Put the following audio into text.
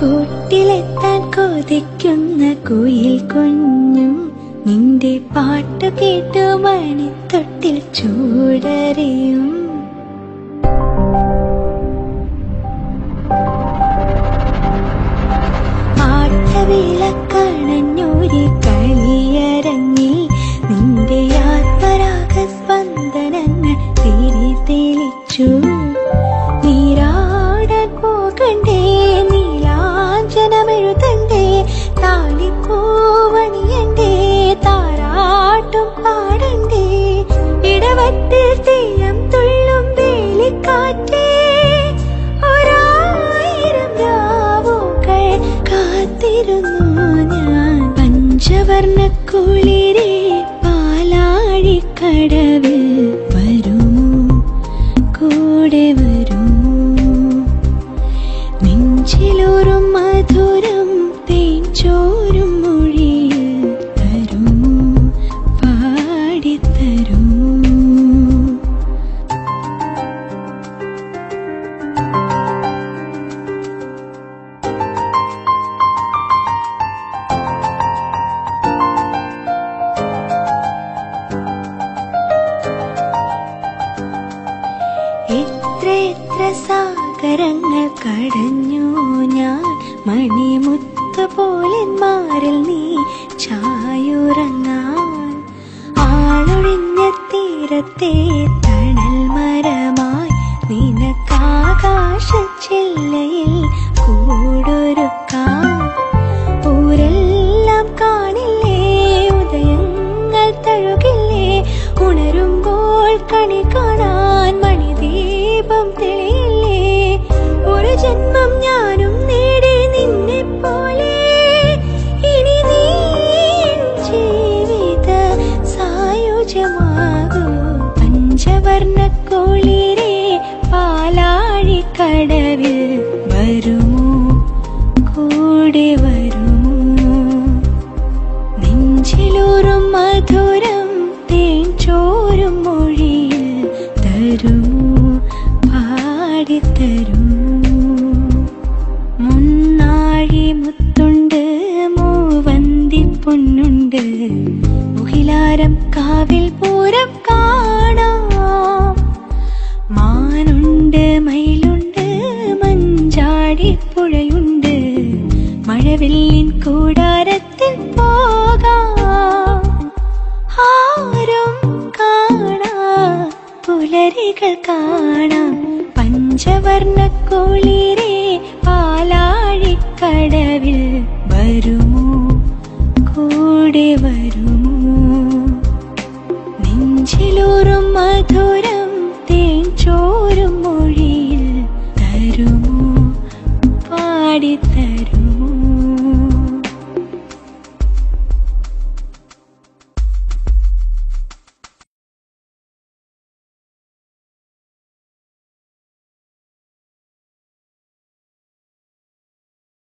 കൂട്ടിലെത്താൻ കൊതിക്കുന്ന കുയിൽ കുഞ്ഞും നിന്റെ പാട്ട് കേട്ടു മണിത്തൊട്ടിൽ ചൂടറിയും. നീലാഞ്ജനമെഴുതണ്ടേ താലിക്കൂവണിയണ്ടേ താരാട്ടും പാടണ്ടേ ഇടവട്ടിൽ തെയ്യം തുള്ളും വേലിക്കാറ്റേ. ഒരായിരം രാവുകൾ കാത്തിരുന്നു ഞാൻ പഞ്ചവർണ കുളിരേ സാഗരങ്ങൾ കടഞ്ഞു ഞാൻ മണിമുത്ത് പോലെന്മാരിൽ നീ ചായുറങ്ങാൻ. ആളൊഴിഞ്ഞ തീരത്തെ തണൽ മരമായി നിനക്കാകാശ ചില്ലയിൽ കൂടൊരുക്കാൻ. പഞ്ചവർണ കോളിരെ പാലാഴിക്കടവിൽ വരുമോ? കൂടെ വരുമോ? നെഞ്ചിലൂറും മധുരം തേൻ ചോരും മൊഴിയിൽ തരുമോ? പാടിത്തരുമോ? മുന്നാഴി മുത്തുണ്ട് മൂവന്തി പൊന്നുണ്ട്. മുഹിലാരം കാവിൽ പൂരം കാണാം മഴവില്ലിൻ കൂടാരത്തിൽ പോകാം. ആരും കാണാ പുലരികൾ കാണാം. പഞ്ചവർണ കുളിരേ പാലാഴിക്കടവിൽ വരുമോ? കൂടെ വരുമോ? നെഞ്ചിലൂറും മധുരം